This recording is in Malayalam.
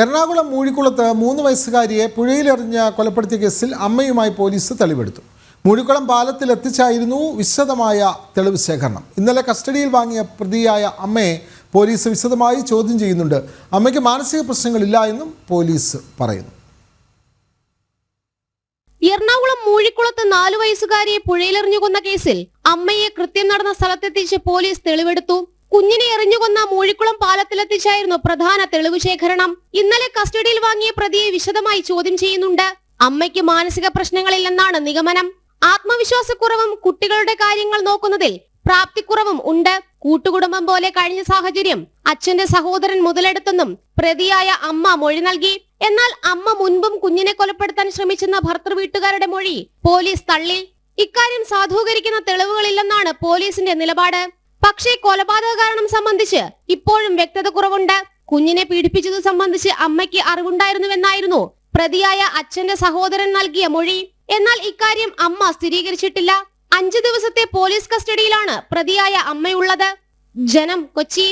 എറണാകുളം മൂഴിക്കുളത്ത് മൂന്ന് വയസ്സുകാരിയെ പുഴയിലെറിഞ്ഞ കൊലപ്പെടുത്തിയ കേസിൽ അമ്മയുമായി പോലീസ് തെളിവെടുത്തു. മൂഴിക്കുളം പാലത്തിൽ എത്തിച്ചായിരുന്നു വിശദമായ തെളിവ് ശേഖരണം. ഇന്നലെ കസ്റ്റഡിയിൽ വാങ്ങിയ പ്രതിയായ അമ്മയെ പോലീസ് വിശദമായി ചോദ്യം ചെയ്യുന്നുണ്ട്. അമ്മയ്ക്ക് മാനസിക പ്രശ്നങ്ങളില്ല എന്നും പോലീസ് പറയുന്നു. എറണാകുളം മൂഴിക്കുളത്ത് നാലു വയസ്സുകാരിയെ പുഴയിലെറിഞ്ഞു കൊന്ന കേസിൽ അമ്മയെ കൃത്യം നടന്ന സ്ഥലത്തെത്തിച്ച് പോലീസ് തെളിവെടുത്തു. കുഞ്ഞിനെ എറിഞ്ഞുകൊന്ന മൂഴിക്കുളം പാലത്തിലെത്തിച്ചായിരുന്നു പ്രധാന തെളിവ് ശേഖരണം. ഇന്നലെ കസ്റ്റഡിയിൽ വാങ്ങിയ പ്രതിയെ വിശദമായി ചോദ്യം ചെയ്യുന്നുണ്ട്. അമ്മയ്ക്ക് മാനസിക പ്രശ്നങ്ങളില്ലെന്നാണ് നിഗമനം. ആത്മവിശ്വാസക്കുറവും കുട്ടികളുടെ കാര്യങ്ങൾ നോക്കുന്നതിൽ പ്രാപ്തിക്കുറവും ഉണ്ട്. കൂട്ടുകുടുംബം പോലെ കഴിഞ്ഞ സാഹചര്യം അച്ഛന്റെ സഹോദരൻ മുതലെടുത്തെന്നും പ്രതിയായ അമ്മ മൊഴി നൽകി. എന്നാൽ അമ്മ മുൻപും കുഞ്ഞിനെ കൊലപ്പെടുത്താൻ ശ്രമിച്ചെന്ന ഭർത്തൃ വീട്ടുകാരുടെ മൊഴി പോലീസ് തള്ളി. ഇക്കാര്യം സാധൂകരിക്കുന്ന തെളിവുകളില്ലെന്നാണ് പോലീസിന്റെ നിലപാട്. പക്ഷേ കൊലപാതക കാരണം സംബന്ധിച്ച് ഇപ്പോഴും വ്യക്തത കുറവുണ്ട്. കുഞ്ഞിനെ പീഡിപ്പിച്ചത് സംബന്ധിച്ച് അമ്മയ്ക്ക് അറിവുണ്ടായിരുന്നുവെന്നായിരുന്നു പ്രതിയായ അച്ഛന്റെ സഹോദരൻ നൽകിയ മൊഴി. എന്നാൽ ഇക്കാര്യം അമ്മ സ്ഥിരീകരിച്ചിട്ടില്ല. അഞ്ചു ദിവസത്തെ പോലീസ് കസ്റ്റഡിയിലാണ് പ്രതിയായ അമ്മയുള്ളത്. ജനം കൊച്ചി.